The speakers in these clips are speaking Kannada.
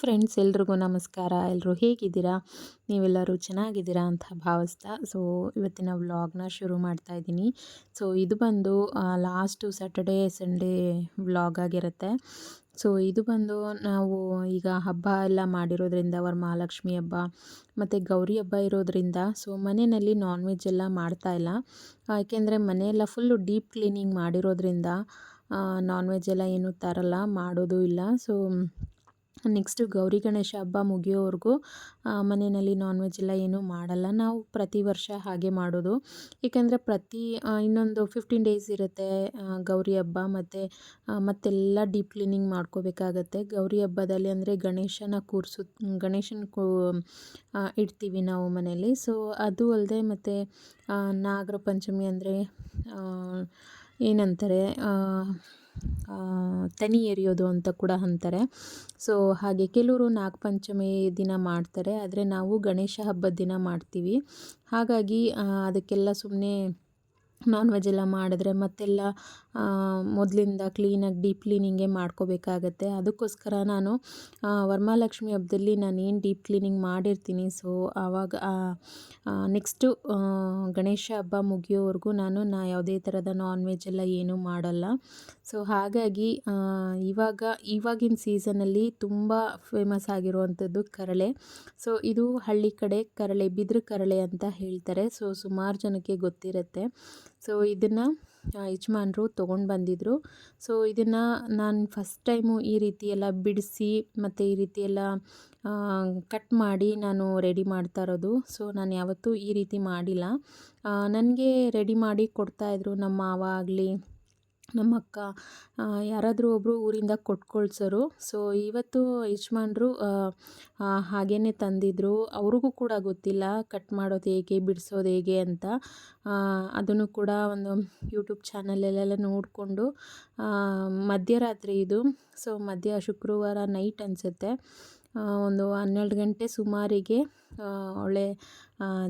ಫ್ರೆಂಡ್ಸ್ ಎಲ್ರಿಗೂ ನಮಸ್ಕಾರ. ಎಲ್ಲರೂ ಹೇಗಿದ್ದೀರಾ? ನೀವೆಲ್ಲರೂ ಚೆನ್ನಾಗಿದ್ದೀರಾ ಅಂತ ಭಾವಿಸ್ತಾ ಸೊ ಇವತ್ತಿನ ವ್ಲಾಗ್ನ ಶುರು ಮಾಡ್ತಾ ಇದ್ದೀನಿ. ಸೊ ಇದು ಬಂದು ಲಾಸ್ಟು ಸ್ಯಾಟರ್ಡೇ ಸಂಡೇ ವ್ಲಾಗ್ ಆಗಿರುತ್ತೆ. ಸೊ ಇದು ಬಂದು ನಾವು ಈಗ ಹಬ್ಬ ಎಲ್ಲ ಮಾಡಿರೋದ್ರಿಂದ, ವರಮಹಾಲಕ್ಷ್ಮಿ ಹಬ್ಬ, ಮತ್ತು ಗೌರಿ ಹಬ್ಬ ಇರೋದ್ರಿಂದ ಸೊ ಮನೆಯಲ್ಲಿ ನಾನ್ ವೆಜ್ ಎಲ್ಲ ಮಾಡ್ತಾ ಇಲ್ಲ. ಯಾಕೆಂದರೆ ಮನೆಯೆಲ್ಲ ಫುಲ್ಲು ಡೀಪ್ ಕ್ಲೀನಿಂಗ್ ಮಾಡಿರೋದ್ರಿಂದ ನಾನ್ ವೆಜ್ ಎಲ್ಲ ಏನೂ ತರಲ್ಲ, ಮಾಡೋದು ಇಲ್ಲ. ಸೊ ನೆಕ್ಸ್ಟು ಗೌರಿ ಗಣೇಶ ಹಬ್ಬ ಮುಗಿಯೋವರೆಗೂ ಮನೆಯಲ್ಲಿ ನಾನ್ ವೆಜ್ ಎಲ್ಲ ಏನೂ ಮಾಡಲ್ಲ. ನಾವು ಪ್ರತಿ ವರ್ಷ ಹಾಗೆ ಮಾಡೋದು. ಏಕೆಂದರೆ ಪ್ರತಿ ಇನ್ನೊಂದು ಫಿಫ್ಟೀನ್ ಡೇಸ್ ಇರುತ್ತೆ ಗೌರಿ ಹಬ್ಬ. ಮತ್ತು ಮತ್ತೆಲ್ಲ ಡೀಪ್ ಕ್ಲೀನಿಂಗ್ ಮಾಡ್ಕೋಬೇಕಾಗತ್ತೆ. ಗೌರಿ ಹಬ್ಬದಲ್ಲಿ ಅಂದರೆ ಗಣೇಶನ ಕೂರಿಸು, ಗಣೇಶನ ಕೂ ಇಡ್ತೀವಿ ನಾವು ಮನೆಯಲ್ಲಿ. ಸೊ ಅದು ಅಲ್ಲದೆ ಮತ್ತು ನಾಗರ ಪಂಚಮಿ ಅಂದರೆ ಏನಂತಾರೆ ತನಿ ಎರಿಯೋದು ಅಂತ ಕೂಡ ಅಂತಾರೆ. ಸೊ ಹಾಗೆ ಕೆಲವರು ನಾಗಪಂಚಮಿ ದಿನ ಮಾಡ್ತಾರೆ, ಆದರೆ ನಾವು ಗಣೇಶ ಹಬ್ಬದ ದಿನ ಮಾಡ್ತೀವಿ. ಹಾಗಾಗಿ ಅದಕ್ಕೆಲ್ಲ ಸುಮ್ಮನೆ ನಾನ್ ವೆಜ್ ಎಲ್ಲ ಮಾಡಿದ್ರೆ ಮತ್ತೆಲ್ಲ ಮೊದಲಿಂದ ಕ್ಲೀನಾಗಿ ಡೀಪ್ ಕ್ಲೀನಿಂಗೇ ಮಾಡ್ಕೋಬೇಕಾಗತ್ತೆ. ಅದಕ್ಕೋಸ್ಕರ ನಾನು ವರಮಹಾಲಕ್ಷ್ಮಿ ಹಬ್ಬದಲ್ಲಿ ನಾನು ಏನು ಡೀಪ್ ಕ್ಲೀನಿಂಗ್ ಮಾಡಿರ್ತೀನಿ ಸೊ ಆವಾಗ ನೆಕ್ಸ್ಟು ಗಣೇಶ ಹಬ್ಬ ಮುಗಿಯೋವರೆಗೂ ನಾನು ನಾ ಯಾವುದೇ ಥರದ ನಾನ್ ವೆಜ್ ಎಲ್ಲ ಏನೂ ಮಾಡಲ್ಲ. ಸೊ ಹಾಗಾಗಿ ಇವಾಗ, ಇವಾಗಿನ ಸೀಸನಲ್ಲಿ ತುಂಬ ಫೇಮಸ್ ಆಗಿರುವಂಥದ್ದು ಕರಳೆ. ಸೊ ಇದು ಹಳ್ಳಿ ಕಡೆ ಕರಳೆ, ಬಿದಿರು ಕರಳೆ ಅಂತ ಹೇಳ್ತಾರೆ. ಸೊ ಸುಮಾರು ಜನಕ್ಕೆ ಗೊತ್ತಿರುತ್ತೆ. ಸೊ ಇದನ್ನು ಯಜಮಾನ್ರು ತೊಗೊಂಡು ಬಂದಿದ್ದರು ಸೊ ಇದನ್ನು ನಾನು ಫಸ್ಟ್ ಟೈಮು ಈ ರೀತಿ ಎಲ್ಲ ಬಿಡಿಸಿ, ಮತ್ತು ಈ ರೀತಿ ಎಲ್ಲ ಕಟ್ ಮಾಡಿ ನಾನು ರೆಡಿ ಮಾಡ್ತಾ ಇರೋದು. ಸೊ ನಾನು ಯಾವತ್ತೂ ಈ ರೀತಿ ಮಾಡಿಲ್ಲ. ನನಗೆ ರೆಡಿ ಮಾಡಿ ಕೊಡ್ತಾಯಿದ್ರು ನಮ್ಮ ಮಾವ ಆಗಲಿ ನಮ್ಮ ಅಕ್ಕ ಯಾರಾದರೂ ಒಬ್ಬರು ಊರಿಂದ ಕೊಟ್ಕೊಳ್ಸೋರು. ಸೊ ಇವತ್ತು ಯಜಮಾನ್ರು ಹಾಗೇ ತಂದಿದ್ದರು ಅವ್ರಿಗೂ ಕೂಡ ಗೊತ್ತಿಲ್ಲ ಕಟ್ ಮಾಡೋದು ಹೇಗೆ, ಬಿಡಿಸೋದು ಹೇಗೆ ಅಂತ. ಅದನ್ನು ಕೂಡ ಒಂದು ಯೂಟ್ಯೂಬ್ ಚಾನಲಲ್ಲೆಲ್ಲ ನೋಡಿಕೊಂಡು ಮಧ್ಯರಾತ್ರಿ ಇದು. ಸೊ ಮಧ್ಯ ಶುಕ್ರವಾರ ನೈಟ್ ಅನಿಸುತ್ತೆ. ಒಂದು ಹನ್ನೆರಡು ಗಂಟೆ ಸುಮಾರಿಗೆ ಒಳ್ಳೆ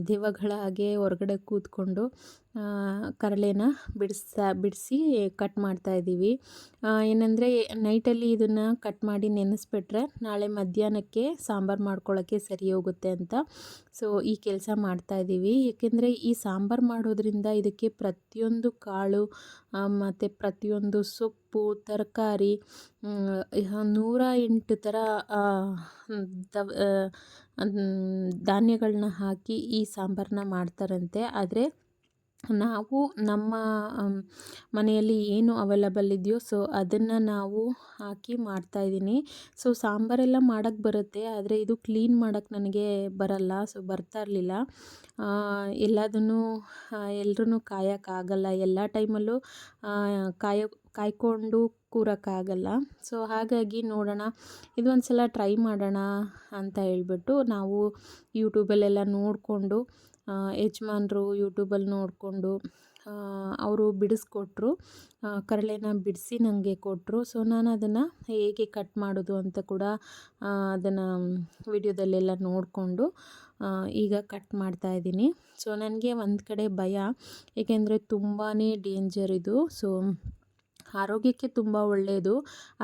ದೆವ್ವಗಳ ಹಾಗೆ ಹೊರಗಡೆ ಕೂತ್ಕೊಂಡು ಕರಳೆನ ಬಿಡಿಸ್ತಾ, ಬಿಡಿಸಿ ಕಟ್ ಮಾಡ್ತಾಯಿದ್ದೀವಿ ಏನಂದರೆ ನೈಟಲ್ಲಿ ಇದನ್ನು ಕಟ್ ಮಾಡಿ ನೆನೆಸ್ಬಿಟ್ರೆ ನಾಳೆ ಮಧ್ಯಾಹ್ನಕ್ಕೆ ಸಾಂಬಾರು ಮಾಡ್ಕೊಳ್ಳೋಕ್ಕೆ ಸರಿ ಹೋಗುತ್ತೆ ಅಂತ. ಸೊ ಈ ಕೆಲಸ ಮಾಡ್ತಾಯಿದ್ದೀವಿ ಏಕೆಂದರೆ ಈ ಸಾಂಬಾರು ಮಾಡೋದ್ರಿಂದ ಇದಕ್ಕೆ ಪ್ರತಿಯೊಂದು ಕಾಳು ಮತ್ತು ಪ್ರತಿಯೊಂದು ಸೊಪ್ಪು, ತರಕಾರಿ ನೂರ ಎಂಟು ಥರ ಧಾನ್ಯಗಳನ್ನ ಹಾಕಿ ಈ ಸಾಂಬಾರನ್ನ ಮಾಡ್ತಾರಂತೆ. ಆದರೆ ನಾವು ನಮ್ಮ ಮನೆಯಲ್ಲಿ ಏನು ಅವೈಲಬಲ್ ಇದೆಯೋ ಸೊ ಅದನ್ನು ನಾವು ಹಾಕಿ ಮಾಡ್ತಾಯಿದ್ದೀನಿ ಸೊ ಸಾಂಬಾರೆಲ್ಲ ಮಾಡೋಕ್ಕೆ ಬರುತ್ತೆ, ಆದರೆ ಇದು ಕ್ಲೀನ್ ಮಾಡೋಕ್ಕೆ ನನಗೆ ಬರಲ್ಲ ಸೊ ಬರ್ತಾ ಇರಲಿಲ್ಲ. ಎಲ್ಲದನ್ನು ಎಲ್ಲರೂ ಕಾಯೋಕ್ಕಾಗಲ್ಲ ಎಲ್ಲ ಟೈಮಲ್ಲೂ ಕಾಯೋ ಕಾಯ್ಕೊಂಡು ಕೂರೋಕ್ಕಾಗಲ್ಲ. ಸೊ ಹಾಗಾಗಿ ನೋಡೋಣ. ಇದು ಒಂದು ಸಲ ಟ್ರೈ ಮಾಡೋಣ ಅಂತ ಹೇಳ್ಬಿಟ್ಟು ನಾವು ಯೂಟ್ಯೂಬಲ್ಲೆಲ್ಲ ನೋಡಿಕೊಂಡು ಯಜಮಾನ್ರು ಯೂಟ್ಯೂಬಲ್ಲಿ ನೋಡಿಕೊಂಡು ಅವರು ಬಿಡಿಸ್ಕೊಟ್ರು. ಕರಳೆನ ಬಿಡಿಸಿ ನನಗೆ ಕೊಟ್ಟರು ಸೊ ನಾನು ಅದನ್ನು ಹೇಗೆ ಕಟ್ ಮಾಡೋದು ಅಂತ ಕೂಡ ಅದನ್ನು ವಿಡಿಯೋದಲ್ಲೆಲ್ಲ ನೋಡಿಕೊಂಡು ಈಗ ಕಟ್ ಮಾಡ್ತಾ ಇದ್ದೀನಿ. ಸೊ ನನಗೆ ಒಂದು ಕಡೆ ಭಯ. ಏಕೆಂದರೆ ತುಂಬಾ ಡೇಂಜರ್ ಇದು. ಸೊ ಆರೋಗ್ಯಕ್ಕೆ ತುಂಬ ಒಳ್ಳೆಯದು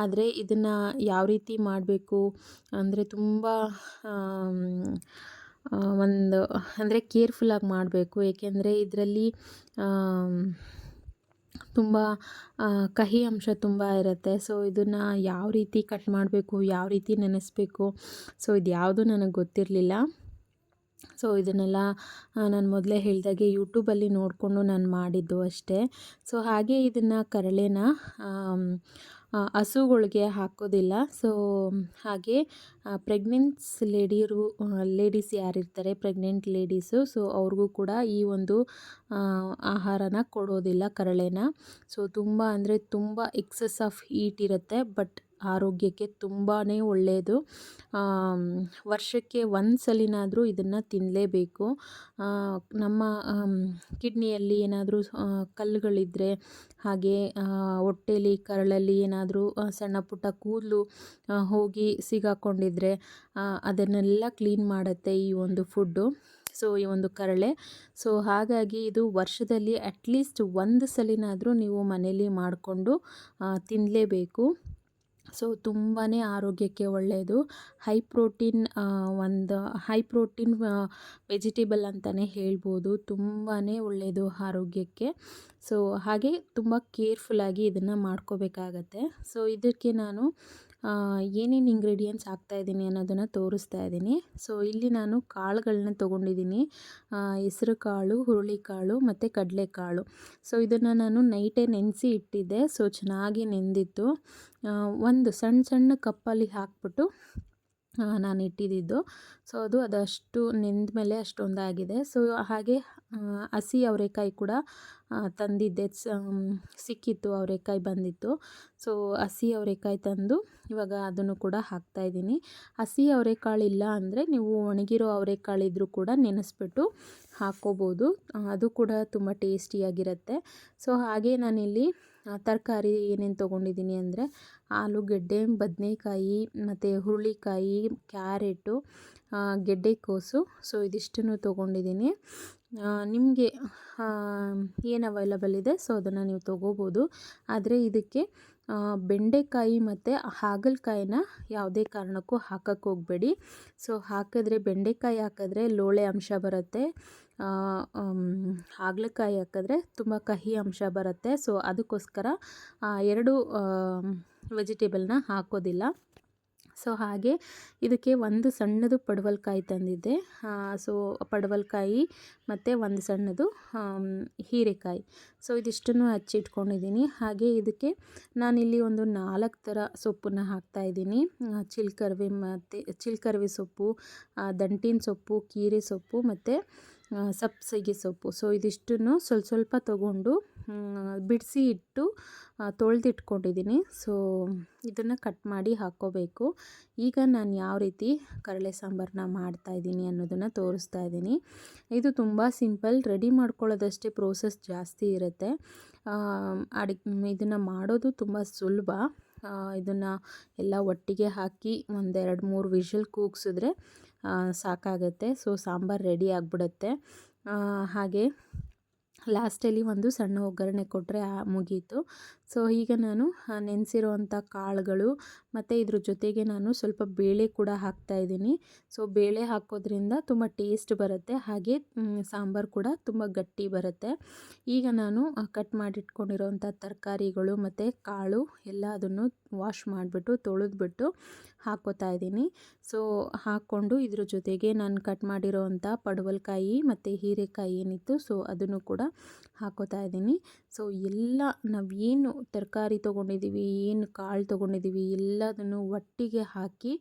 ಆದರೆ ಇದನ್ನು ಯಾವ ರೀತಿ ಮಾಡಬೇಕು? ಅಂದರೆ ತುಂಬ ಒಂದು, ಅಂದರೆ ಕೇರ್ಫುಲ್ಲಾಗಿ ಮಾಡಬೇಕು. ಏಕೆಂದರೆ ಇದರಲ್ಲಿ ತುಂಬ ಕಹಿ ಅಂಶ ತುಂಬ ಇರುತ್ತೆ. ಸೊ ಇದನ್ನು ಯಾವ ರೀತಿ ಕಟ್ ಮಾಡಬೇಕು? ಯಾವ ರೀತಿ ನೆನೆಸ್ಬೇಕು? ಸೊ ಇದು ಯಾವುದು ನನಗೆ ಗೊತ್ತಿರಲಿಲ್ಲ. ಸೊ, ಇದನ್ನೆಲ್ಲ ನಾನು ಮೊದಲೇ ಹೇಳಿದಾಗೆ ಯೂಟ್ಯೂಬಲ್ಲಿ ನೋಡಿಕೊಂಡು ನಾನು ಮಾಡಿದ್ದು ಅಷ್ಟೇ. ಸೊ, ಹಾಗೆ ಇದನ್ನು ಕರಳೆನ ಹಸುಗಳಿಗೆ ಹಾಕೋದಿಲ್ಲ. ಸೊ, ಹಾಗೆ ಪ್ರೆಗ್ನೆನ್ಸ್ ಲೇಡಿಯರು ಲೇಡೀಸ್ ಯಾರಿರ್ತಾರೆ ಪ್ರೆಗ್ನೆಂಟ್ ಲೇಡೀಸು ಸೊ, ಅವ್ರಿಗೂ ಕೂಡ ಈ ಒಂದು ಆಹಾರನ ಕೊಡೋದಿಲ್ಲ ಕರಳೆನ. ಸೊ, ತುಂಬ ಅಂದರೆ ತುಂಬ ಎಕ್ಸಸ್ ಆಫ್ ಹೀಟ್ ಇರುತ್ತೆ ಬಟ್ ಆರೋಗ್ಯಕ್ಕೆ ತುಂಬಾ ಒಳ್ಳೆಯದು ವರ್ಷಕ್ಕೆ ಒಂದು ಸಲಿನಾದರೂ ಇದನ್ನು ತಿನ್ನಲೇಬೇಕು ನಮ್ಮ ಕಿಡ್ನಿಯಲ್ಲಿ ಏನಾದರೂ ಕಲ್ಲುಗಳಿದ್ದರೆ ಹಾಗೆ ಹೊಟ್ಟೆಲಿ, ಕರಳಲ್ಲಿ ಏನಾದರೂ ಸಣ್ಣ ಪುಟ್ಟ ಕೂದಲು ಹೋಗಿ ಸಿಗಾಕೊಂಡಿದ್ರೆ ಅದನ್ನೆಲ್ಲ ಕ್ಲೀನ್ ಮಾಡುತ್ತೆ ಈ ಒಂದು ಫುಡ್ಡು. ಸೊ, ಈ ಒಂದು ಕರಳೆ. ಸೊ, ಹಾಗಾಗಿ ಇದು ವರ್ಷದಲ್ಲಿ ಅಟ್ಲೀಸ್ಟ್ ಒಂದು ಸಲಿನಾದರೂ ನೀವು ಮನೇಲಿ ಮಾಡಿಕೊಂಡು ತಿನ್ನಲೇಬೇಕು ಸೊ ತುಂಬಾ ಆರೋಗ್ಯಕ್ಕೆ ಒಳ್ಳೆಯದು ಹೈ ಪ್ರೋಟೀನ್ ಒಂದು ಹೈ ಪ್ರೋಟೀನ್ ವೆಜಿಟೇಬಲ್ ಅಂತಲೇ ಹೇಳ್ಬೋದು. ತುಂಬಾ ಒಳ್ಳೆಯದು ಆರೋಗ್ಯಕ್ಕೆ. ಸೊ ಹಾಗೆ ತುಂಬ ಕೇರ್ಫುಲ್ಲಾಗಿ ಇದನ್ನು ಮಾಡ್ಕೋಬೇಕಾಗತ್ತೆ. ಸೊ ಇದಕ್ಕೆ ನಾನು ಏನೇನು ಇಂಗ್ರೀಡಿಯೆಂಟ್ಸ್ ಹಾಕ್ತಾಯಿದ್ದೀನಿ ಅನ್ನೋದನ್ನು ತೋರಿಸ್ತಾ ಇದ್ದೀನಿ. ಸೊ ಇಲ್ಲಿ ನಾನು ಕಾಳುಗಳನ್ನ ತೊಗೊಂಡಿದ್ದೀನಿ. ಹೆಸ್ರು ಕಾಳು ಹುರುಳಿಕಾಳು ಮತ್ತು ಕಡಲೆಕಾಳು ಸೊ ಇದನ್ನು ನಾನು ನೈಟೇ ನೆನೆಸಿ ಇಟ್ಟಿದ್ದೆ. ಸೊ ಚೆನ್ನಾಗಿ ನೆಂದಿತ್ತು. ಒಂದು ಸಣ್ಣ ಸಣ್ಣ ಕಪ್ಪಲ್ಲಿ ಹಾಕ್ಬಿಟ್ಟು ನಾನು ಇಟ್ಟಿದ್ದು. ಸೊ ಅದು ಅದಷ್ಟು ನೆಂದ ಮೇಲೆ ಅಷ್ಟೊಂದಾಗಿದೆ. ಸೊ ಹಾಗೆ ಹಸಿ ಅವರೆಕಾಯಿ ಕೂಡ ತಂದಿದ್ದೆ. ಸಿಕ್ಕಿತ್ತು, ಅವರೆಕಾಯಿ ಬಂದಿತ್ತು. ಸೊ ಹಸಿ ಅವರೆಕಾಯಿ ತಂದು ಇವಾಗ ಅದನ್ನು ಕೂಡ ಹಾಕ್ತಾಯಿದ್ದೀನಿ ಹಸಿ ಅವರೆಕಾಳು ಇಲ್ಲ ಅಂದರೆ ನೀವು ಒಣಗಿರೋ ಅವರೆಕಾಳಿದ್ರೂ ಕೂಡ ನೆನೆಸ್ಬಿಟ್ಟು ಹಾಕ್ಕೋಬೋದು ಅದು ಕೂಡ ತುಂಬ ಟೇಸ್ಟಿಯಾಗಿರುತ್ತೆ. ಸೊ ಹಾಗೆ ನಾನಿಲ್ಲಿ ತರಕಾರಿ ಏನೇನು ತೊಗೊಂಡಿದ್ದೀನಿ ಅಂದರೆ ಆಲೂಗೆಡ್ಡೆ ಬದನೇಕಾಯಿ ಮತ್ತು ಹುರುಳಿಕಾಯಿ, ಕ್ಯಾರೆಟು ಗೆಡ್ಡೆಕೋಸು. ಸೊ ಇದಿಷ್ಟನ್ನು ತೊಗೊಂಡಿದ್ದೀನಿ ನಿಮಗೆ ಏನು ಅವೈಲಬಲ್ ಇದೆ? ಸೊ ಅದನ್ನು ನೀವು ತೊಗೋಬೋದು. ಆದರೆ ಇದಕ್ಕೆ ಬೆಂಡೆಕಾಯಿ ಮತ್ತು ಹಾಗಲಕಾಯಿನ ಯಾವುದೇ ಕಾರಣಕ್ಕೂ ಹಾಕಕ್ಕೆ ಹೋಗಬೇಡಿ. ಸೊ, ಹಾಕಿದ್ರೆ, ಬೆಂಡೆಕಾಯಿ ಹಾಕಿದ್ರೆ ಲೋಳೆ ಅಂಶ ಬರುತ್ತೆ. ಹಾಗಲಕಾಯಿ ಹಾಕಿದ್ರೆ ತುಂಬ ಕಹಿ ಅಂಶ ಬರುತ್ತೆ. ಸೊ, ಅದಕ್ಕೋಸ್ಕರ ಎರಡು ವೆಜಿಟೇಬಲ್ನ ಹಾಕೋದಿಲ್ಲ. ಸೊ ಹಾಗೆ ಇದಕ್ಕೆ ಒಂದು ಸಣ್ಣದು ಪಡವಲ್ಕಾಯಿ ತಂದಿದ್ದೆ. ಸೊ ಪಡವಲ್ಕಾಯಿ ಮತ್ತು ಒಂದು ಸಣ್ಣದು ಹೀರೆಕಾಯಿ. ಸೊ ಇದಿಷ್ಟನ್ನು ಹಚ್ಚಿಟ್ಕೊಂಡಿದ್ದೀನಿ ಹಾಗೆ ಇದಕ್ಕೆ ನಾನಿಲ್ಲಿ ಒಂದು ನಾಲ್ಕು ಥರ ಸೊಪ್ಪನ್ನು ಹಾಕ್ತಾಯಿದ್ದೀನಿ ಚಿಲ್ಕರ್ವೆ ಮತ್ತು, ಚಿಲ್ಕರ್ವೆ ಸೊಪ್ಪು ದಂಟಿನ ಸೊಪ್ಪು, ಕೀರೆ ಸೊಪ್ಪು ಮತ್ತು ಸಬ್ಬಸಿಗೆ ಸೊಪ್ಪು. ಸೊ ಇದಿಷ್ಟನ್ನು ಸ್ವಲ್ಪ ಸ್ವಲ್ಪ ತೊಗೊಂಡು ಬಿಡಿಸಿ ಇಟ್ಟು ತೊಳೆದಿಟ್ಕೊಂಡಿದ್ದೀನಿ. ಸೊ ಇದನ್ನು ಕಟ್ ಮಾಡಿ ಹಾಕ್ಕೋಬೇಕು. ಈಗ ನಾನು ಯಾವ ರೀತಿ ಕರಳೆ ಸಾಂಬಾರನ್ನ ಮಾಡ್ತಾಯಿದ್ದೀನಿ ಅನ್ನೋದನ್ನು ತೋರಿಸ್ತಾ ಇದ್ದೀನಿ. ಇದು ತುಂಬ ಸಿಂಪಲ್, ರೆಡಿ ಮಾಡ್ಕೊಳ್ಳೋದಷ್ಟೇ ಪ್ರೋಸೆಸ್ ಜಾಸ್ತಿ ಇರುತ್ತೆ. ಅಡಿಗೆ ಇದನ್ನು ಮಾಡೋದು ತುಂಬ ಸುಲಭ. ಇದನ್ನು ಎಲ್ಲ ಒಟ್ಟಿಗೆ ಹಾಕಿ ಒಂದೆರಡು ಮೂರು ವಿಷಲ್ ಕೂಗಿಸಿದ್ರೆ ಸಾಕಾಗತ್ತೆ. ಸೊ ಸಾಂಬಾರು ರೆಡಿ ಆಗಿಬಿಡುತ್ತೆ. ಹಾಗೆ ಲಾಸ್ಟಲ್ಲಿ ಒಂದು ಸಣ್ಣ ಒಗ್ಗರಣೆ ಕೊಟ್ಟರೆ ಮುಗೀತು. ಸೊ, ಈಗ ನಾನು ನೆನೆಸಿರುವಂಥ ಕಾಳುಗಳು ಮತ್ತು ಇದ್ರ ಜೊತೆಗೆ ನಾನು ಸ್ವಲ್ಪ ಬೇಳೆ ಕೂಡ ಹಾಕ್ತಾ ಇದ್ದೀನಿ. ಸೊ, ಬೇಳೆ ಹಾಕೋದ್ರಿಂದ ತುಂಬ ಟೇಸ್ಟ್ ಬರುತ್ತೆ. ಹಾಗೆ ಸಾಂಬಾರು ಕೂಡ ತುಂಬ ಗಟ್ಟಿ ಬರುತ್ತೆ. ಈಗ ನಾನು ಕಟ್ ಮಾಡಿಟ್ಕೊಂಡಿರೋವಂಥ ತರಕಾರಿಗಳು ಮತ್ತು ಕಾಳು ಎಲ್ಲ ಅದನ್ನು ವಾಶ್ ಮಾಡಿಬಿಟ್ಟು, ತೊಳೆದ್ಬಿಟ್ಟು ಹಾಕೋತಾ ಇದ್ದೀನಿ. ಸೊ, ಹಾಕ್ಕೊಂಡು ಇದ್ರ ಜೊತೆಗೆ ನಾನು ಕಟ್ ಮಾಡಿರೋವಂಥ ಪಡವಲಕಾಯಿ ಮತ್ತು ಹೀರೆಕಾಯಿ ಏನಿತ್ತು, ಸೊ, ಅದನ್ನು ಕೂಡ ಹಾಕೋತಾ ಇದ್ದೀನಿ. ಸೊ, ಎಲ್ಲ ನಾವೇನು ತರಕಾರಿ ತೊಗೊಂಡಿದ್ದೀವಿ, ಏನು ಕಾಳು ತೊಗೊಂಡಿದ್ದೀವಿ, ಎಲ್ಲದನ್ನು ಒಟ್ಟಿಗೆ ಹಾಕಿ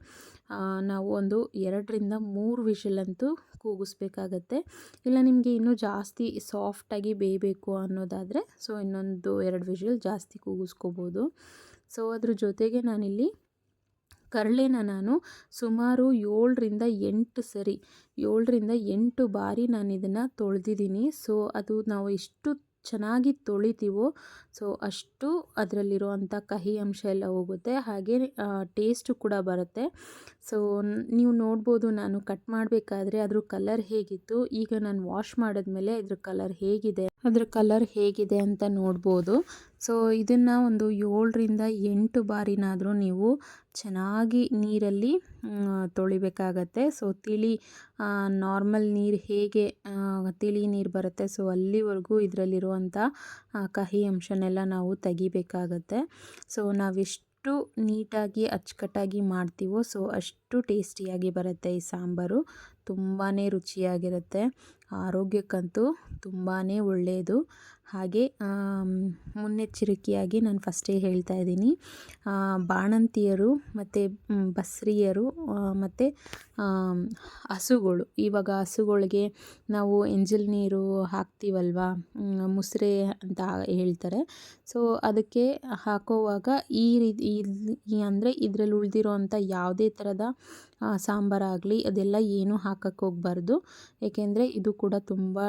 ನಾವು ಒಂದು ಎರಡರಿಂದ ಮೂರು ವಿಷಲಂತೂ ಕೂಗಿಸ್ಬೇಕಾಗತ್ತೆ. ಇಲ್ಲ, ನಿಮಗೆ ಇನ್ನೂ ಜಾಸ್ತಿ ಸಾಫ್ಟಾಗಿ ಬೇಯಬೇಕು ಅನ್ನೋದಾದರೆ, ಸೊ ಇನ್ನೊಂದು ಎರಡು ವಿಷಲ್ ಜಾಸ್ತಿ ಕೂಗಿಸ್ಕೋಬೋದು. ಸೊ, ಅದ್ರ ಜೊತೆಗೆ ನಾನಿಲ್ಲಿ ಕರಳೆನ ನಾನು ಸುಮಾರು ಏಳರಿಂದ ಎಂಟು ಸರಿ, ಏಳರಿಂದ ಎಂಟು ಬಾರಿ ನಾನು ಇದನ್ನು ತೊಳೆದಿದ್ದೀನಿ. ಸೊ, ಅದು ನಾವು ಎಷ್ಟು ಚೆನ್ನಾಗಿ ತೊಳಿತೀವೋ, ಸೊ ಅಷ್ಟು ಅದರಲ್ಲಿರುವಂಥ ಕಹಿ ಅಂಶ ಎಲ್ಲ ಹೋಗುತ್ತೆ. ಹಾಗೆ ಟೇಸ್ಟು ಕೂಡ ಬರುತ್ತೆ. ಸೊ ನೀವು ನೋಡ್ಬೋದು ನಾನು ಕಟ್ ಮಾಡಬೇಕಾದ್ರೆ ಅದ್ರ ಕಲರ್ ಹೇಗಿತ್ತು. ಈಗ ನಾನು ವಾಶ್ ಮಾಡಿದ್ಮೇಲೆ ಇದ್ರ ಕಲರ್ ಹೇಗಿದೆ ಅದ್ರ ಕಲರ್ ಹೇಗಿದೆ ಅಂತ ನೋಡ್ಬೋದು. ಸೊ ಇದನ್ನು ಒಂದು ಏಳರಿಂದ ಎಂಟು ಬಾರಿನಾದರೂ ನೀವು ಚೆನ್ನಾಗಿ ನೀರಲ್ಲಿ ತೊಳಿಬೇಕಾಗತ್ತೆ. ಸೊ ತಿಳಿ ನಾರ್ಮಲ್ ನೀರು ಹೇಗೆ ತಿಳಿ ನೀರು ಬರುತ್ತೆ. ಸೊ ಅಲ್ಲಿವರೆಗೂ ಇದರಲ್ಲಿರುವಂಥ ಕಹಿ ಅಂಶನೆಲ್ಲ ನಾವು ತೆಗಿಬೇಕಾಗತ್ತೆ. ಸೊ ನಾವೆಷ್ಟು ನೀಟಾಗಿ ಅಚ್ಚುಕಟ್ಟಾಗಿ ಮಾಡ್ತೀವೋ ಸೊ ಅಷ್ಟು ಟೇಸ್ಟಿಯಾಗಿ ಬರುತ್ತೆ ಈ ಸಾಂಬಾರು. ತುಂಬಾ ರುಚಿಯಾಗಿರುತ್ತೆ. ಆರೋಗ್ಯಕ್ಕಂತೂ ತುಂಬಾ ಒಳ್ಳೆಯದು ಹಾಗೆ ಮುನ್ನೆಚ್ಚರಿಕೆಯಾಗಿ ನಾನು ಫಸ್ಟೇ ಹೇಳ್ತಾ ಇದ್ದೀನಿ. ಬಾಣಂತಿಯರು ಮತ್ತು ಬಸ್ರಿಯರು ಮತ್ತು ಹಸುಗಳು. ಇವಾಗ ಹಸುಗಳಿಗೆ ನಾವು ಎಂಜಲ್ ನೀರು ಹಾಕ್ತೀವಲ್ವ? ಮುಸ್ರೆ ಅಂತ ಹೇಳ್ತಾರೆ. ಸೊ, ಅದಕ್ಕೆ ಹಾಕೋವಾಗ ಈ ರೀತಿ ಅಂದರೆ ಇದರಲ್ಲಿ ಉಳಿದಿರೋ ಅಂಥ ಯಾವುದೇ ಥರದ ಸಾಂಬಾರಾಗಲಿ ಅದೆಲ್ಲ ಏನೂ ಹಾಕಕ್ಕೆ ಹೋಗ್ಬಾರ್ದು. ಏಕೆಂದರೆ ಇದು ಕೂಡ ತುಂಬಾ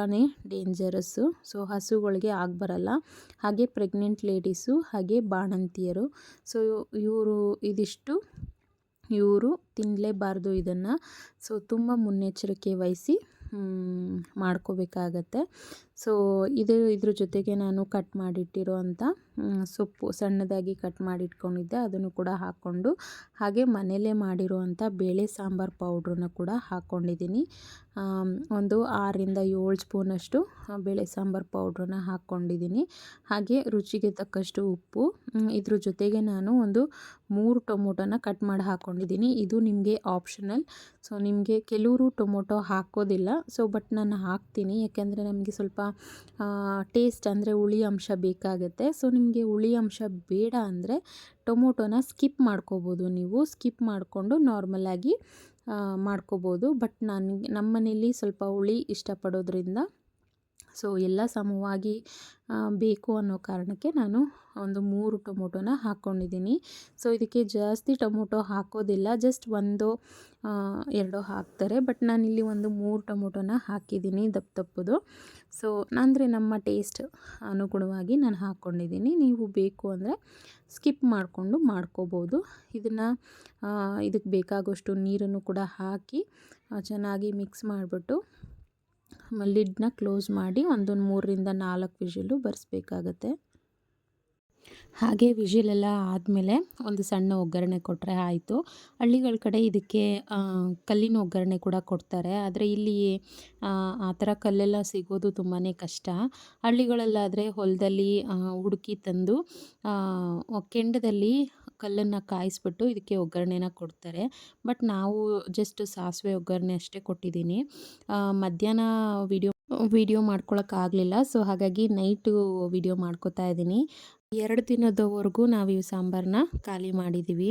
ಡೇಂಜರಸ್ಸು ಸೊ ಹಸುಗಳಿಗೆ ಆಗಬರಲ್ಲ. ಹಾಗೆ ಪ್ರೆಗ್ನೆಂಟ್ ಲೇಡೀಸು ಹಾಗೆ ಬಾಣಂತಿಯರು. ಸೊ ಇವರು ಇದಿಷ್ಟು, ಇವರು ತಿನ್ನಲೇಬಾರ್ದು ಇದನ್ನು. ಸೊ ತುಂಬ ಮುನ್ನೆಚ್ಚರಿಕೆ ವಹಿಸಿ ಮಾಡ್ಕೋಬೇಕಾಗತ್ತೆ. ಸೊ, ಇದು ಇದ್ರ ಜೊತೆಗೆ ನಾನು ಕಟ್ ಮಾಡಿಟ್ಟಿರೋ ಅಂಥ ಸೊಪ್ಪು ಸಣ್ಣದಾಗಿ ಕಟ್ ಮಾಡಿಟ್ಕೊಂಡಿದ್ದೆ, ಅದನ್ನು ಕೂಡ ಹಾಕ್ಕೊಂಡು, ಹಾಗೆ ಮನೆಯಲ್ಲೇ ಮಾಡಿರುವಂಥ ಬೇಳೆ ಸಾಂಬಾರು ಪೌಡ್ರನ್ನ ಕೂಡ ಹಾಕ್ಕೊಂಡಿದ್ದೀನಿ. ಒಂದು ಆರರಿಂದ ಏಳು ಸ್ಪೂನಷ್ಟು ಬೇಳೆ ಸಾಂಬಾರು ಪೌಡ್ರನ್ನ ಹಾಕ್ಕೊಂಡಿದ್ದೀನಿ. ಹಾಗೆ ರುಚಿಗೆ ತಕ್ಕಷ್ಟು ಉಪ್ಪು ಇದ್ರ ಜೊತೆಗೆ ನಾನು ಒಂದು ಮೂರು ಟೊಮೊಟೊನ ಕಟ್ ಮಾಡಿ ಹಾಕ್ಕೊಂಡಿದ್ದೀನಿ. ಇದು ನಿಮಗೆ ಆಪ್ಷನಲ್ ಸೊ, ನಿಮಗೆ ಕೆಲವರು ಟೊಮೊಟೊ ಹಾಕೋದಿಲ್ಲ. ಸೊ, ಬಟ್ ನಾನು ಹಾಕ್ತೀನಿ, ಯಾಕೆಂದರೆ ನಮಗೆ ಸ್ವಲ್ಪ ಟೇಸ್ಟ್ ಅಂದರೆ ಹುಳಿ ಅಂಶ ಬೇಕಾಗುತ್ತೆ. ಸೊ, ನಿಮಗೆ ಹುಳಿ ಅಂಶ ಬೇಡ ಅಂದರೆ ಟೊಮೊಟೊನ ಸ್ಕಿಪ್ ಮಾಡ್ಕೋಬೋದು ನೀವು. ಸ್ಕಿಪ್ ಮಾಡಿಕೊಂಡು ನಾರ್ಮಲಾಗಿ ಮಾಡ್ಕೋಬೋದು. ಬಟ್ ನನಗೆ ನಮ್ಮ ಮನೇಲಿ ಸ್ವಲ್ಪ ಹುಳಿ ಇಷ್ಟಪಡೋದ್ರಿಂದ ಸೊ, ಎಲ್ಲ ಸಮವಾಗಿ ಬೇಕು ಅನ್ನೋ ಕಾರಣಕ್ಕೆ ನಾನು ಒಂದು ಮೂರು ಟೊಮೊಟೊನ ಹಾಕ್ಕೊಂಡಿದ್ದೀನಿ ಸೊ, ಇದಕ್ಕೆ ಜಾಸ್ತಿ ಟೊಮೊಟೊ ಹಾಕೋದಿಲ್ಲ. ಜಸ್ಟ್ ಒಂದು ಎರಡು ಹಾಕ್ತಾರೆ. ಬಟ್ ನಾನಿಲ್ಲಿ ಒಂದು ಮೂರು ಟೊಮೊಟೊನ ಹಾಕಿದ್ದೀನಿ ದಪ್ಪ ದಪ್ಪದು. ಸೊ, ಅಂದರೆ ನಮ್ಮ ಟೇಸ್ಟ್ ಅನುಗುಣವಾಗಿ ನಾನು ಹಾಕ್ಕೊಂಡಿದ್ದೀನಿ ನೀವು ಬೇಕು ಅಂದರೆ ಸ್ಕಿಪ್ ಮಾಡಿಕೊಂಡು ಮಾಡ್ಕೋಬೋದು. ಇದನ್ನು ಇದಕ್ಕೆ ಬೇಕಾಗೋಷ್ಟು ನೀರನ್ನು ಕೂಡ ಹಾಕಿ ಚೆನ್ನಾಗಿ ಮಿಕ್ಸ್ ಮಾಡಿಬಿಟ್ಟು ಲಿಡ್ನ ಕ್ಲೋಸ್ ಮಾಡಿ ಒಂದೊಂದು ಮೂರರಿಂದ ನಾಲ್ಕು ವಿಷಿಲು ಬರೆಸ್ಬೇಕಾಗತ್ತೆ. ಹಾಗೆ ವಿಷಿಲೆಲ್ಲ ಆದಮೇಲೆ ಒಂದು ಸಣ್ಣ ಒಗ್ಗರಣೆ ಕೊಟ್ಟರೆ ಆಯಿತು. ಹಳ್ಳಿಗಳ ಕಡೆ ಇದಕ್ಕೆ ಕಲ್ಲಿನ ಒಗ್ಗರಣೆ ಕೂಡ ಕೊಡ್ತಾರೆ. ಆದರೆ ಇಲ್ಲಿ, ಆ ಥರ ಕಲ್ಲೆಲ್ಲ ಸಿಗೋದು ತುಂಬಾ ಕಷ್ಟ. ಹಳ್ಳಿಗಳಲ್ಲಾದರೆ ಹೊಲದಲ್ಲಿ ಹುಡುಕಿ ತಂದು ಕೆಂಡದಲ್ಲಿ ಕಲ್ಲನ್ನು ಕಾಯಿಸ್ಬಿಟ್ಟು ಇದಕ್ಕೆ ಒಗ್ಗರಣೆನ ಕೊಡ್ತಾರೆ. ಬಟ್ ನಾವು ಜಸ್ಟ್ ಸಾಸಿವೆ ಒಗ್ಗರಣೆ ಅಷ್ಟೇ ಕೊಟ್ಟಿದ್ದೀನಿ. ಮಧ್ಯಾಹ್ನ ವಿಡಿಯೋ ವಿಡಿಯೋ ಮಾಡ್ಕೊಳಕ್ಕಾಗಲಿಲ್ಲ ಸೊ, ಹಾಗಾಗಿ ನೈಟು ವಿಡಿಯೋ ಮಾಡ್ಕೋತಾ ಇದ್ದೀನಿ. ಎರಡು ದಿನದವರೆಗೂ ನಾವು ಈ ಸಾಂಬಾರನ್ನ ಖಾಲಿ ಮಾಡಿದ್ದೀವಿ.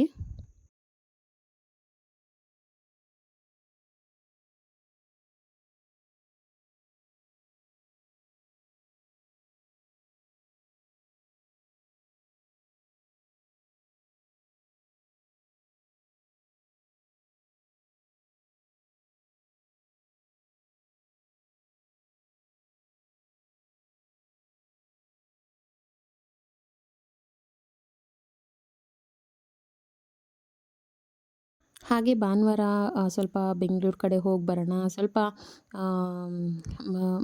ಹಾಗೆ ಭಾನುವಾರ ಸ್ವಲ್ಪ ಬೆಂಗಳೂರು ಕಡೆ ಹೋಗಿ ಬರೋಣ. ಸ್ವಲ್ಪ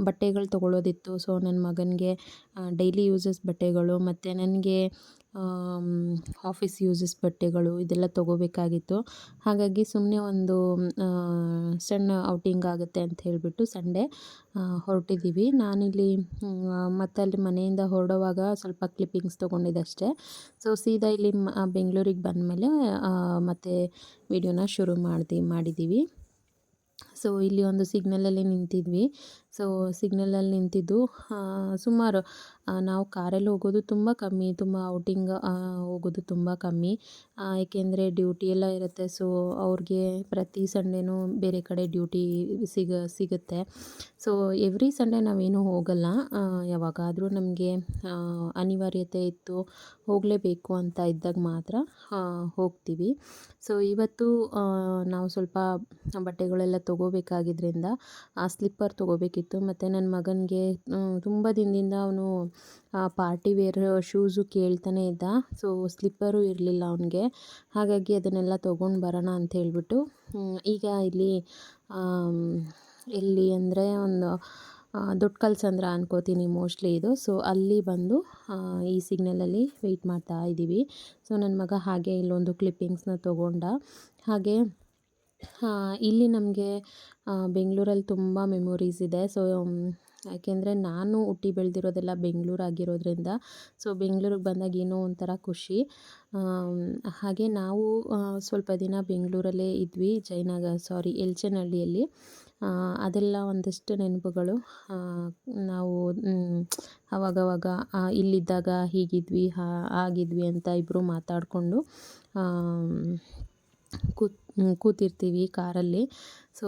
ಬಟ್ಟೆಗಳು ತೊಗೊಳ್ಳೋದಿತ್ತು ಸೊ ನನ್ನ ಮಗನಿಗೆ ಡೈಲಿ ಯೂಸಸ್ ಬಟ್ಟೆಗಳು. ಮತ್ತು ನನಗೆ ಆಫೀಸ್ ಯೂಸಸ್ ಬಟ್ಟೆಗಳು ಇದೆಲ್ಲ ತೊಗೋಬೇಕಾಗಿತ್ತು. ಹಾಗಾಗಿ ಸುಮ್ಮನೆ ಒಂದು ಸಣ್ಣ ಔಟಿಂಗ್ ಆಗುತ್ತೆ ಅಂತ ಹೇಳಿಬಿಟ್ಟು ಸಂಡೇ ಹೊರಟಿದ್ದೀವಿ. ನಾನಿಲ್ಲಿ ಮತ್ತೆ ಅಲ್ಲಿ ಮನೆಯಿಂದ ಹೊರಡುವಾಗ ಸ್ವಲ್ಪ ಕ್ಲಿಪ್ಪಿಂಗ್ಸ್ ತೊಗೊಂಡಿದ್ದಷ್ಟೇ. ಸೊ ಸೀದಾ ಇಲ್ಲಿ ಬೆಂಗಳೂರಿಗೆ ಬಂದಮೇಲೆ ಮತ್ತೆ ವಿಡಿಯೋನ ಶುರು ಮಾಡ್ದಿ, ಮಾಡಿದ್ದೀವಿ. ಸೊ ಇಲ್ಲಿ ಒಂದು ಸಿಗ್ನಲಲ್ಲಿ ನಿಂತಿದ್ವಿ. ಸೊ ಸಿಗ್ನಲಲ್ಲಿ ನಿಂತಿದ್ದು ಸುಮಾರು ನಾವು ಕಾರಲ್ಲಿ ಹೋಗೋದು ತುಂಬ ಕಮ್ಮಿ, ತುಂಬ ಔಟಿಂಗ್ ಹೋಗೋದು ತುಂಬ ಕಮ್ಮಿ. ಏಕೆಂದರೆ ಡ್ಯೂಟಿ ಎಲ್ಲ ಇರುತ್ತೆ. ಸೊ ಅವ್ರಿಗೆ ಪ್ರತಿ ಸಂಡೇನೂ ಬೇರೆ ಕಡೆ ಡ್ಯೂಟಿ ಸಿಗ, ಸಿಗುತ್ತೆ. ಸೊ ಎವ್ರಿ ಸಂಡೇ ನಾವೇನು ಹೋಗಲ್ಲ. ಯಾವಾಗಾದರೂ ನಮಗೆ ಅನಿವಾರ್ಯತೆ ಇತ್ತು, ಹೋಗಲೇಬೇಕು ಅಂತ ಇದ್ದಾಗ ಮಾತ್ರ ಹೋಗ್ತೀವಿ. ಸೊ ಇವತ್ತು ನಾವು ಸ್ವಲ್ಪ ಬಟ್ಟೆಗಳೆಲ್ಲ ತೊಗೋಬೇಕಾಗಿದ್ದರಿಂದ ಆ ಸ್ಲಿಪ್ಪರ್ ತೊಗೋಬೇಕಿತ್ತು. ಮತ್ತು ನನ್ನ ಮಗನಿಗೆ ತುಂಬ ದಿನದಿಂದ ಅವನು ಪಾರ್ಟಿ ವೇರ್ ಶೂಸು ಕೇಳ್ತಾನೆ ಇದ್ದ. ಸೊ ಸ್ಲಿಪ್ಪರು ಇರಲಿಲ್ಲ ಅವನಿಗೆ. ಹಾಗಾಗಿ ಅದನ್ನೆಲ್ಲ ತೊಗೊಂಡು ಬರೋಣ ಅಂತ ಹೇಳ್ಬಿಟ್ಟು ಈಗ ಇಲ್ಲಿ ಎಲ್ಲಿ ಅಂದರೆ ಒಂದು ದೊಡ್ಡ ಕಲ್ಸಂದ್ರ ಅನ್ಕೋತೀನಿ ಮೋಸ್ಟ್ಲಿ ಇದು. ಸೊ ಅಲ್ಲಿ ಬಂದು ಈ ಸಿಗ್ನಲಲ್ಲಿ ವೆಯ್ಟ್ ಮಾಡ್ತಾ ಇದ್ದೀವಿ ಸೊ ನನ್ನ ಮಗ ಹಾಗೆ ಇಲ್ಲೊಂದು ಕ್ಲಿಪ್ಪಿಂಗ್ಸ್ನ ತೊಗೊಂಡ. ಹಾಗೆ ಇಲ್ಲಿ ನಮಗೆ ಬೆಂಗಳೂರಲ್ಲಿ ತುಂಬ ಮೆಮೊರೀಸ್ ಇದೆ. ಸೊ ಯಾಕೆಂದರೆ ನಾನು ಹುಟ್ಟಿ ಬೆಳೆದಿರೋದೆಲ್ಲ ಬೆಂಗಳೂರು ಆಗಿರೋದ್ರಿಂದ ಸೊ ಬೆಂಗ್ಳೂರಿಗೆ ಬಂದಾಗ ಏನೋ ಒಂಥರ ಖುಷಿ. ಹಾಗೆ ನಾವು ಸ್ವಲ್ಪ ದಿನ ಬೆಂಗಳೂರಲ್ಲೇ ಇದ್ವಿ ಜೈನಾಗ ಸಾರಿ ಎಲ್ಚನಹಳ್ಳಿಯಲ್ಲಿ. ಅದೆಲ್ಲ ಒಂದಷ್ಟು ನೆನಪುಗಳು. ನಾವು ಅವಾಗವಾಗ ಇಲ್ಲಿದ್ದಾಗ ಹೀಗಿದ್ವಿ ಹಾಗಿದ್ವಿ ಅಂತ ಇಬ್ಬರು ಮಾತಾಡಿಕೊಂಡು ಕೂತ್ ಕೂತಿರ್ತೀವಿ ಕಾರಲ್ಲಿ. ಸೊ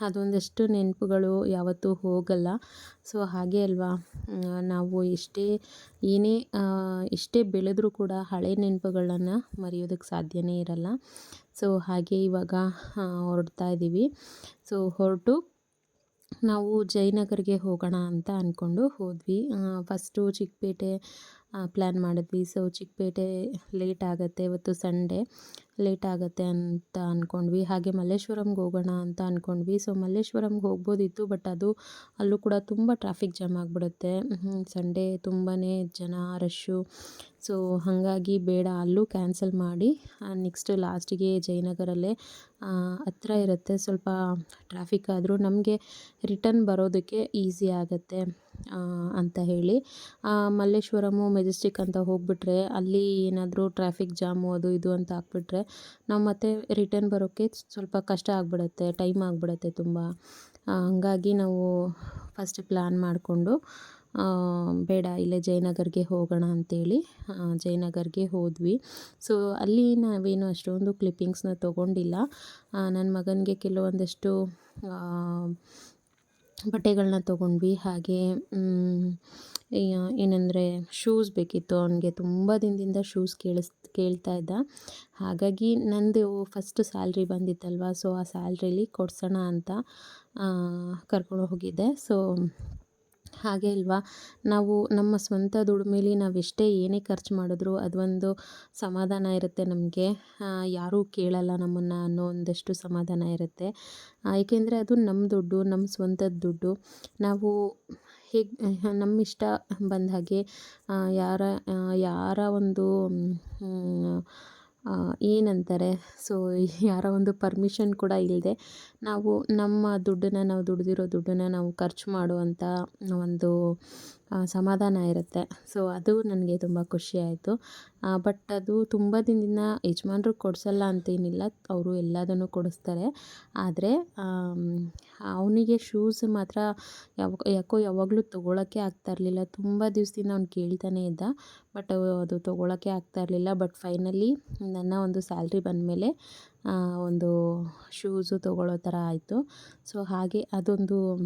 ಅದೊಂದಷ್ಟು ನೆನಪುಗಳು ಯಾವತ್ತೂ ಹೋಗಲ್ಲ. ಸೊ ಹಾಗೆ ಅಲ್ವಾ? ನಾವು ಎಷ್ಟೇ, ಏನೇ ಎಷ್ಟೇ ಬೆಳೆದರೂ ಕೂಡ ಹಳೆ ನೆನಪುಗಳನ್ನು ಮರೆಯೋದಕ್ಕೆ ಸಾಧ್ಯವೇ ಇರಲ್ಲ. ಸೊ ಹಾಗೆ ಇವಾಗ ಹೊರಡ್ತಾ ಇದ್ದೀವಿ ಸೊ ಹೊರಟು ನಾವು ಜಯನಗರ್ಗೆ ಹೋಗೋಣ ಅಂತ ಅಂದ್ಕೊಂಡು ಹೋದ್ವಿ. ಫಸ್ಟು ಚಿಕ್ಕಪೇಟೆ ಪ್ಲ್ಯಾನ್ ಮಾಡಿದ್ವಿ. ಸೊ ಚಿಕ್ಕಪೇಟೆ ಲೇಟ್ ಆಗುತ್ತೆ. ಇವತ್ತು ಸಂಡೇ ಲೇಟ್ ಆಗುತ್ತೆ ಅಂತ ಅಂದ್ಕೊಂಡ್ವಿ ಹಾಗೆ ಮಲ್ಲೇಶ್ವರಂಗೆ ಹೋಗೋಣ ಅಂತ ಅಂದ್ಕೊಂಡ್ವಿ ಸೊ ಮಲ್ಲೇಶ್ವರಂಗೆ ಹೋಗ್ಬೋದಿತ್ತು ಬಟ್ ಅದು ಅಲ್ಲೂ ಕೂಡ ತುಂಬ ಟ್ರಾಫಿಕ್ ಜಾಮ್ ಆಗಿಬಿಡುತ್ತೆ. ಸಂಡೇ ತುಂಬಾ ಜನ ರಶ್ಶು ಸೊ ಹಾಗಾಗಿ ಬೇಡ, ಅಲ್ಲೂ ಕ್ಯಾನ್ಸಲ್ ಮಾಡಿ ನೆಕ್ಸ್ಟ್ ಲಾಸ್ಟಿಗೆ ಜಯನಗರಲ್ಲೇ ಹತ್ರ ಇರುತ್ತೆ. ಸ್ವಲ್ಪ ಟ್ರಾಫಿಕ್ ಆದರೂ ನಮಗೆ ರಿಟರ್ನ್ ಬರೋದಕ್ಕೆ ಈಸಿ ಆಗುತ್ತೆ. ಅಂತ ಹೇಳಿ. ಮಲ್ಲೇಶ್ವರಮು, ಮೆಜೆಸ್ಟಿಕ್ ಅಂತ ಹೋಗಿಬಿಟ್ರೆ, ಅಲ್ಲಿ ಏನಾದರೂ ಟ್ರಾಫಿಕ್ ಜಾಮು ಅದು ಇದು ಅಂತ ಹಾಕ್ಬಿಟ್ರೆ, ನಾವು ಮತ್ತೆ ರಿಟರ್ನ್ ಬರೋಕ್ಕೆ ಸ್ವಲ್ಪ ಕಷ್ಟ ಆಗ್ಬಿಡತ್ತೆ ಟೈಮ್ ಆಗ್ಬಿಡತ್ತೆ ತುಂಬ. ಹಂಗಾಗಿ ನಾವು ಫಸ್ಟ್ ಪ್ಲ್ಯಾನ್ ಮಾಡಿಕೊಂಡು ಬೇಡ, ಇಲ್ಲೇ ಜಯನಗರ್ಗೆ ಹೋಗೋಣ ಅಂತೇಳಿ ಜಯನಗರ್ಗೆ ಹೋದ್ವಿ. ಸೊ ಅಲ್ಲಿ ನಾವೇನು ಅಷ್ಟೊಂದು ಕ್ಲಿಪ್ಪಿಂಗ್ಸ್ನ ತೊಗೊಂಡಿಲ್ಲ. ನನ್ನ ಮಗನಿಗೆ ಕೆಲವೊಂದಷ್ಟು ಬಟ್ಟೆಗಳನ್ನ ತೊಗೊಂಡ್ವಿ, ಹಾಗೆ ಏನಂದರೆ ಶೂಸ್ ಬೇಕಿತ್ತು. ಅವನಿಗೆ ತುಂಬ ದಿನದಿಂದ ಶೂಸ್ ಕೇಳಿಸ್, ಕೇಳ್ತಾ ಇದ್ದ. ಹಾಗಾಗಿ ನಂದು ಫಸ್ಟ್ ಸ್ಯಾಲ್ರಿ ಬಂದಿತ್ತಲ್ವ ಸೊ ಆ ಸ್ಯಾಲ್ರಿಲಿ ಕೊಡ್ಸೋಣ ಅಂತ ಕರ್ಕೊಂಡು ಹೋಗಿದ್ದೆ. ಸೊ ಹಾಗೆ ಅಲ್ವಾ ನಾವು ನಮ್ಮ ಸ್ವಂತ ದುಡಿಮೇಲಿ ನಾವು ಎಷ್ಟೇ ಏನೇ ಖರ್ಚು ಮಾಡಿದ್ರು ಅದೊಂದು ಸಮಾಧಾನ ಇರುತ್ತೆ ನಮಗೆ. ಯಾರೂ ಕೇಳಲ್ಲ ನಮ್ಮನ್ನು ಅನ್ನೋ ಒಂದಷ್ಟು ಸಮಾಧಾನ ಇರುತ್ತೆ. ಏಕೆಂದರೆ ಅದು ನಮ್ಮ ದುಡ್ಡು ನಮ್ಮ ಸ್ವಂತದ ದುಡ್ಡು. ನಾವು ಹೇಗೆ ನಮ್ಮ ಇಷ್ಟ ಬಂದ ಹಾಗೆ ಯಾರ ಯಾರ ಒಂದು ಏನಂತಾರೆ? ಸೊ ಯಾರ ಒಂದು ಪರ್ಮಿಷನ್ ಕೂಡ ಇಲ್ಲದೆ ನಾವು ನಮ್ಮ ದುಡ್ಡನ್ನು, ನಾವು ದುಡಿದಿರೋ ದುಡ್ಡನ್ನು ನಾವು ಖರ್ಚು ಮಾಡುವಂಥ ಒಂದು ಸಮಾಧಾನ ಇರುತ್ತೆ. ಸೊ ಅದು ನನಗೆ ತುಂಬ ಆಯಿತು. ಬಟ್ ಅದು ತುಂಬ ದಿನದಿಂದ ಯಜಮಾನ್ರು ಕೊಡಿಸಲ್ಲ ಅಂತೇನಿಲ್ಲ. ಅವರು ಎಲ್ಲದನ್ನು ಕೊಡಿಸ್ತಾರೆ. ಆದರೆ ಅವನಿಗೆ ಶೂಸ್ ಮಾತ್ರ ಯಾವ, ಯಾಕೋ ಯಾವಾಗಲೂ ತೊಗೊಳಕ್ಕೆ ಆಗ್ತಾ ಇರಲಿಲ್ಲ. ತುಂಬ ದಿವಸದಿಂದ ಅವ್ನು ಕೇಳ್ತಾನೆ ಇದ್ದ. ಬಟ್ ಅದು ತೊಗೊಳಕ್ಕೆ ಆಗ್ತಾ ಇರಲಿಲ್ಲ. ಬಟ್ ಫೈನಲಿ ನನ್ನ ಒಂದು ಸ್ಯಾಲ್ರಿ ಬಂದಮೇಲೆ ಒಂದು ಶೂಸು ತೊಗೊಳ್ಳೋ ಥರ ಆಯಿತು. ಸೊ, ಹಾಗೆ ಅದೊಂದು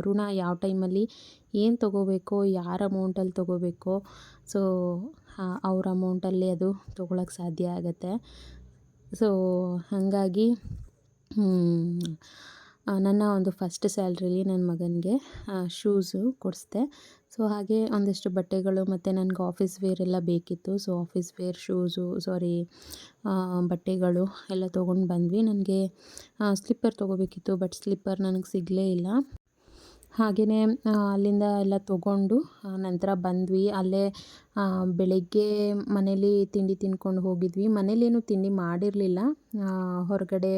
ಋಣ ಯಾವ ಟೈಮಲ್ಲಿ ಏನು ತೊಗೋಬೇಕೋ, ಯಾರ ಅಮೌಂಟಲ್ಲಿ ತೊಗೋಬೇಕೋ, ಸೊ ಅವ್ರ ಅಮೌಂಟಲ್ಲಿ ಅದು ತೊಗೊಳಕ್ಕೆ ಸಾಧ್ಯ ಆಗುತ್ತೆ. ಸೊ, ಹಾಗಾಗಿ ನನ್ನ ಒಂದು ಫಸ್ಟ್ ಸ್ಯಾಲ್ರಿಲಿ ನನ್ನ ಮಗನಿಗೆ ಶೂಸು ಕೊಡಿಸ್ದೆ. ಸೊ ಹಾಗೆ ಒಂದಿಷ್ಟು ಬಟ್ಟೆಗಳು ಮತ್ತು ನನಗೆ ಆಫೀಸ್ ವೇರ್ ಎಲ್ಲ ಬೇಕಿತ್ತು. So office wear shoes sari ಬಟ್ಟೆಗಳು ಎಲ್ಲ ತೊಗೊಂಡು ಬಂದ್ವಿ. ನನಗೆ ಸ್ಲಿಪ್ಪರ್ ತೊಗೋಬೇಕಿತ್ತು ಬಟ್ ಸ್ಲಿಪ್ಪರ್ ನನಗೆ ಸಿಗಲೇ ಇಲ್ಲ. ಹಾಗೆಯೇ ಅಲ್ಲಿಂದ ಎಲ್ಲ ತೊಗೊಂಡು ನಂತರ ಬಂದ್ವಿ. ಅಲ್ಲೇ ಬೆಳಗ್ಗೆ ಮನೇಲಿ ತಿಂಡಿ ತಿಂದ್ಕೊಂಡು ಹೋಗಿದ್ವಿ. ಮನೇಲೇನು ತಿಂಡಿ ಮಾಡಿರಲಿಲ್ಲ. ಹೊರಗಡೆ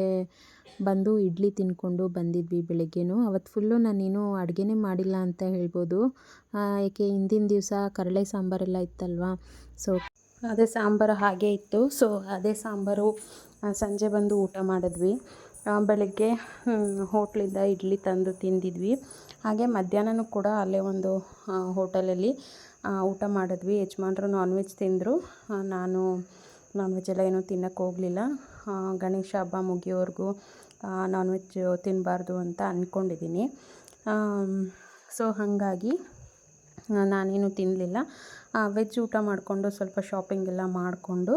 ಬಂದು ಇಡ್ಲಿ ತಿನ್ಕೊಂಡು ಬಂದಿದ್ವಿ ಬೆಳಗ್ಗೆನೂ. ಅವತ್ತು ಫುಲ್ಲು ನಾನೇನು ಅಡುಗೆನೇ ಮಾಡಿಲ್ಲ ಅಂತ ಹೇಳ್ಬೋದು. ಏಕೆ, ಹಿಂದಿನ ದಿವಸ ಕರಳೆ ಸಾಂಬಾರೆಲ್ಲ ಇತ್ತಲ್ವ? ಸೊ, ಅದೇ ಸಾಂಬಾರು ಹಾಗೆ ಇತ್ತು. ಸೊ, ಅದೇ ಸಾಂಬಾರು ಸಂಜೆ ಬಂದು ಊಟ ಮಾಡಿದ್ವಿ. ಬೆಳಗ್ಗೆ ಹೋಟ್ಲಿಂದ ಇಡ್ಲಿ ತಂದು ತಿಂದಿದ್ವಿ. ಹಾಗೆ ಮಧ್ಯಾಹ್ನನೂ ಕೂಡ ಅಲ್ಲೇ ಒಂದು ಹೋಟೆಲಲ್ಲಿ ಊಟ ಮಾಡಿದ್ವಿ. ಯಜಮಾನ್ರು ನಾನ್ ವೆಜ್ ತಿಂದರು. ನಾನು ನಾನ್ ವೆಜ್ ಎಲ್ಲ ಏನೂ ತಿನ್ನಕ್ಕೆ ಹೋಗಲಿಲ್ಲ. ಗಣೇಶ ಹಬ್ಬ ಮುಗಿಯೋವರೆಗೂ ನಾನ್ ವೆಜ್ ತಿನ್ನಬಾರ್ದು ಅಂತ ಅಂದ್ಕೊಂಡಿದ್ದೀನಿ ಸೊ, ಹಾಗಾಗಿ ನಾನೇನು ತಿನ್ನಲಿಲ್ಲ ವೆಜ್ ಊಟ ಮಾಡಿಕೊಂಡು ಸ್ವಲ್ಪ ಶಾಪಿಂಗ್ ಎಲ್ಲ ಮಾಡಿಕೊಂಡು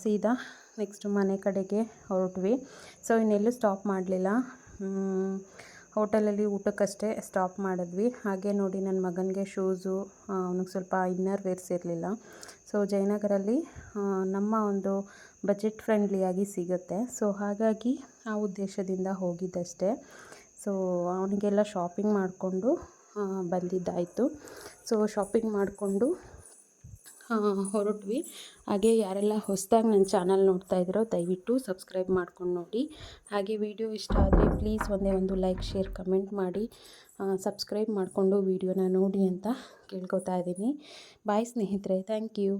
ಸೀದಾ ನೆಕ್ಸ್ಟ್ ಮನೆ ಕಡೆಗೆ ಹೊರಟ್ವಿ. ಸೊ, ಇನ್ನೆಲ್ಲೂ ಸ್ಟಾಪ್ ಮಾಡಲಿಲ್ಲ. ಹೋಟೆಲಲ್ಲಿ ಊಟಕ್ಕಷ್ಟೇ ಸ್ಟಾಪ್ ಮಾಡಿದ್ವಿ. ಹಾಗೆ ನೋಡಿ ನನ್ನ ಮಗನಿಗೆ ಶೂಸು ಅವನಿಗೆ ಸ್ವಲ್ಪ ಇನ್ನರ್ ವೇರ್ಸ್ ಇರಲಿಲ್ಲ. ಸೊ ಜಯನಗರಲ್ಲಿ ನಮ್ಮ ಒಂದು ಬಜೆಟ್ ಫ್ರೆಂಡ್ಲಿಯಾಗಿ ಸಿಗುತ್ತೆ. ಸೊ ಹಾಗಾಗಿ ಆ ಉದ್ದೇಶದಿಂದ ಹೋಗಿದ್ದಷ್ಟೇ. ಸೊ ಅವನಿಗೆಲ್ಲ ಶಾಪಿಂಗ್ ಮಾಡಿಕೊಂಡು ಬಂದಿದ್ದಾಯಿತು. ಸೊ ಶಾಪಿಂಗ್ ಮಾಡಿಕೊಂಡು ಹೊರಟ್ವಿ. ಹಾಗೆ ಯಾರೆಲ್ಲ ಹೊಸದಾಗಿ ನನ್ನ ಚಾನಲ್ ನೋಡ್ತಾ ಇದ್ದೀರೋ ದಯವಿಟ್ಟು ಸಬ್ಸ್ಕ್ರೈಬ್ ಮಾಡ್ಕೊಂಡು ನೋಡಿ. ಹಾಗೆ ವಿಡಿಯೋ ಇಷ್ಟ ಆದರೆ ಪ್ಲೀಸ್ ಒಂದೇ ಒಂದು ಲೈಕ್, ಶೇರ್, ಕಮೆಂಟ್ ಮಾಡಿ. ಸಬ್ಸ್ಕ್ರೈಬ್ ಮಾಡಿಕೊಂಡು ವೀಡಿಯೋನ ನೋಡಿ ಅಂತ ಕೇಳ್ಕೊತಾ ಇದ್ದೀನಿ. ಬಾಯ್ ಸ್ನೇಹಿತರೆ, ಥ್ಯಾಂಕ್ ಯು.